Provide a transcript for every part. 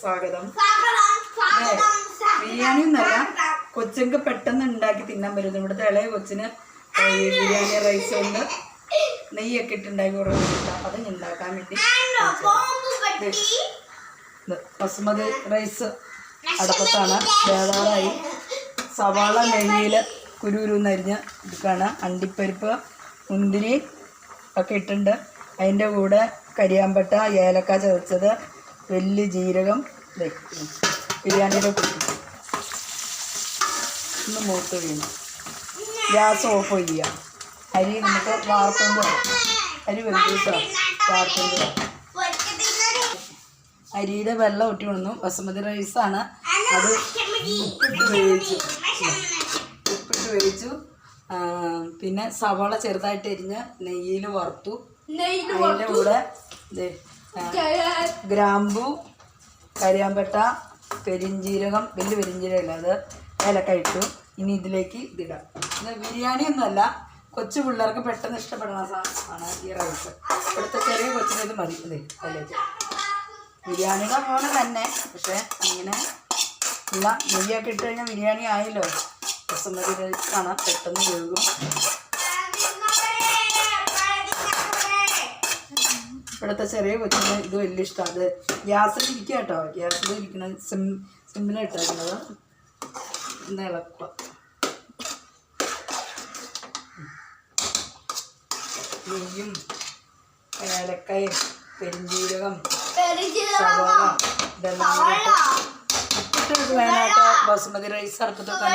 സ്വാഗതം. ബിരിയാണി എന്നല്ല കൊച്ചുങ്ങൾക്ക് പെട്ടെന്ന് ഉണ്ടാക്കി തിന്നാൻ പറ്റുന്നു ഇവിടുത്തെ ഇളയ കൊച്ചിന് ബിരിയാണി റൈസ് ഉണ്ട് നെയ്യൊക്കെ ഇട്ടുണ്ടാക്കി കൊടുക്കുന്നുണ്ട് അത് ഉണ്ടാക്കാൻ വേണ്ടി ബസുമതി റൈസ് അടപ്പത്താണ്. വേളാറായി. സവാള നെയ്യിൽ കുരുരുന്നരിഞ്ഞ് എടുക്കുകയാണ് അണ്ടിപ്പരിപ്പ് മുന്തിരി ഒക്കെ ഇട്ടുണ്ട് അതിന്റെ കൂടെ കരിയാമ്പട്ട ഏലക്ക ചതച്ചത്. വലിയ ജീരകം. ബിരിയാണിയുടെ കുട്ടി ഒന്ന് മൂത്ത് വീണു. ഗ്യാസ് ഓഫ് ചെയ്യുക അരി നമുക്ക് വാർത്തുണ്ട് അരി വെന്തിട്ടോ? വാർത്തുണ്ട് അരിയുടെ വെള്ളം ഒട്ടി വന്നു ബസുമതി റൈസാണ്. അത് ഉപ്പിട്ട് വേവിച്ചു. ഉപ്പിട്ട് വേവിച്ചു. പിന്നെ സവാള ചെറുതായിട്ട് എരിഞ്ഞ് നെയ്യിൽ വറുത്തു. അതിന്റെ കൂടെ ഗ്രാമ്പു കരിയാമ്പട്ട പെരിഞ്ജീരകം വലിയ അല്ല അത്. ഏലക്ക ഇട്ടു. ഇനി ഇതിലേക്ക് ഇതിടാം. ഇത് ബിരിയാണി ഒന്നുമല്ല കൊച്ചു പിള്ളേർക്ക് പെട്ടെന്ന് ഇഷ്ടപ്പെടുന്ന സാധനമാണ് ഈ റൈസ് ഇവിടുത്തെ ചെറിയ കൊച്ചിനത് മതി. അതെ അതിലേക്ക്. ബിരിയാണിയുടെ പോലെ തന്നെ പക്ഷേ അങ്ങനെ ഉള്ള നെയ്യൊക്കെ ഇട്ട് കഴിഞ്ഞാൽ ബിരിയാണി ആയല്ലോ. ബസുമതി റൈസാണ് പെട്ടെന്ന് വേകും ഇവിടുത്തെ ചെറിയ കൊച്ചിന് ഇത് വലിയ ഇഷ്ടമാണ് അത് ഗ്യാസിൽ ഇരിക്കുക കേട്ടോ. ഗ്യാസിൽ ഇരിക്കണ സിം സിമ്മിലിട്ടേക്കുന്നത് ഇന്ന് ഇളക്കുക. നെയ്യും ഏലക്കയും പെരിഞ്ജീരകം സവാള ഇതെല്ലാം വേണമായിട്ട് ബസുമതി റൈസ് അറുപ്പത്തൊക്കെ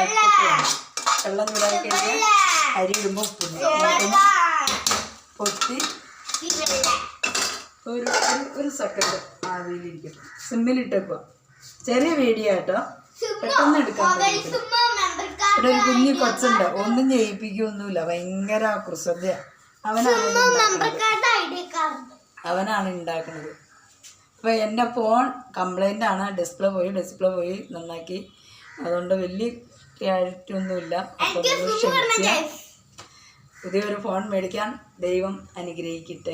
വെള്ളം ചൂടാക്കി അരി ഇടുമ്പോൾ പൊട്ടി പൊത്തി ഒരു ഒരു- സെക്കൻഡ് ആവിയിലിരിക്കും സിമ്മിലിട്ടേക്കുക ചെറിയ വീഡിയോ കേട്ടോ പെട്ടെന്ന് എടുക്കാൻ ഇവിടെ ഒരു കുഞ്ഞു കൊച്ചുണ്ട്. ഒന്നും ചെയ്യിപ്പിക്കൊന്നുമില്ല. ഭയങ്കര കുസൃതിയ അവനാണ്. അവനാണ് ഉണ്ടാക്കുന്നത്. അപ്പോൾ എന്റെ ഫോൺ കംപ്ലൈന്റ് ആണ്. ഡിസ്പ്ലേ പോയി ഡിസ്പ്ലേ പോയി നന്നാക്കി. അതുകൊണ്ട് വലിയ ക്ലാരിറ്റി ഒന്നുമില്ല. അപ്പോൾ ക്ഷമിക്കുക പുതിയൊരു ഫോൺ മേടിക്കാൻ ദൈവം അനുഗ്രഹിക്കട്ടെ.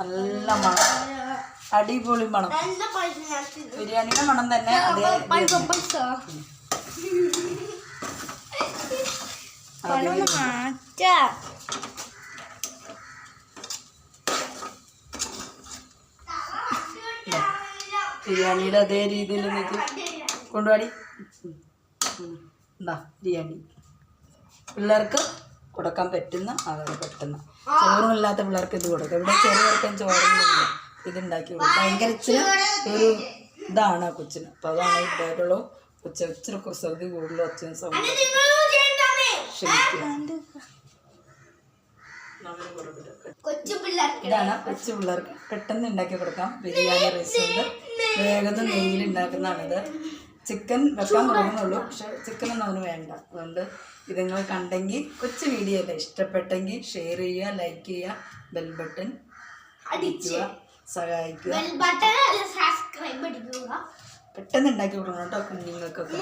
നല്ല മണം. അടിപൊളി മണം. ബിരിയാണിയുടെ മണം തന്നെ അതേ ബിരിയാണിയുടെ അതേ രീതിയിൽ നിൽക്കും കൊണ്ടുപാടി എന്താ ബിരിയാണി. പിള്ളേർക്ക് കൊടുക്കാൻ പറ്റുന്ന അതാണ് പറ്റുന്ന ചോറുമില്ലാത്ത പിള്ളേർക്ക് ഇത് കൊടുക്കാം. ഇവിടെ ചെറിയവർക്കും ചോറൊന്നുമില്ല ഇതുണ്ടാക്കി കൊടുക്കും. ഭയങ്കര ഇച്ചിരി ഒരു ഇതാണ് ആ കൊച്ചിന്. അപ്പോൾ അതാണ് ഇതായിട്ടുള്ള കൊച്ചു ഇച്ചിരി കുസൃതി കൂടുതലും അച്ഛനും സൗണ്ട് ഇതാണ് കൊച്ചു പിള്ളേർക്ക്. പെട്ടെന്ന് ഉണ്ടാക്കി കൊടുക്കാം. ബിരിയാണി റൈസ് ഉണ്ട് വേഗം നെയ്യിൽ ഉണ്ടാക്കുന്നതാണിത് ചിക്കൻ വെക്കാൻ തുടങ്ങുന്നുള്ളൂ. പക്ഷെ ചിക്കനൊന്നും അവന് വേണ്ട. അതുകൊണ്ട് ഇത് നിങ്ങൾ കണ്ടെങ്കിൽ കൊച്ചു വീഡിയോ അല്ലേ? ഇഷ്ടപ്പെട്ടെങ്കിൽ ഷെയർ ചെയ്യുക ലൈക്ക് ചെയ്യുക ബെൽ ബട്ടൺ അടിക്കുക സഹായിക്കുക. പെട്ടെന്ന് ഉണ്ടാക്കി കൊടുക്കണം കേട്ടോ കുഞ്ഞുങ്ങൾക്കൊക്കെ.